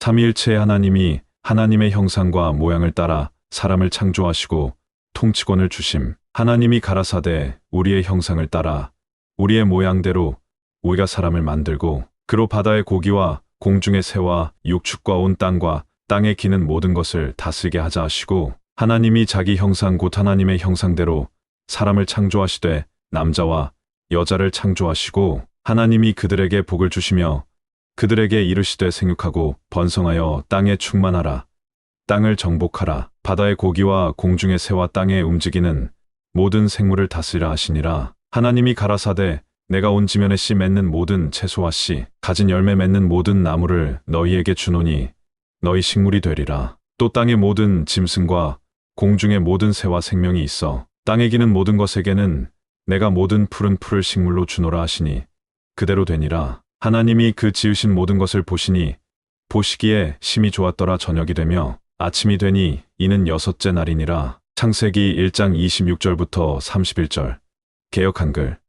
삼위일체의 하나님이 하나님의 형상과 모양을 따라 사람을 창조하시고 통치권을 주심. 하나님이 가라사대 우리의 형상을 따라 우리의 모양대로 우리가 사람을 만들고 그로 바다의 고기와 공중의 새와 육축과 온 땅과 땅에 기는 모든 것을 다스리게 하자 하시고 하나님이 자기 형상 곧 하나님의 형상대로 사람을 창조하시되 남자와 여자를 창조하시고 하나님이 그들에게 복을 주시며 그들에게 이르시되 생육하고 번성하여 땅에 충만하라. 땅을 정복하라. 바다의 고기와 공중의 새와 땅에 움직이는 모든 생물을 다스리라 하시니라. 하나님이 가라사대 내가 온 지면에 씨 맺는 모든 채소와 씨 가진 열매 맺는 모든 나무를 너희에게 주노니 너희 식물이 되리라. 또 땅의 모든 짐승과 공중의 모든 새와 생명이 있어 땅에 기는 모든 것에게는 내가 모든 푸른 풀을 식물로 주노라 하시니 그대로 되니라 하나님이 그 지으신 모든 것을 보시니 보시기에 심히 좋았더라 저녁이 되며 아침이 되니 이는 여섯째 날이니라. 창세기 1장 26절부터 31절. 개역 한글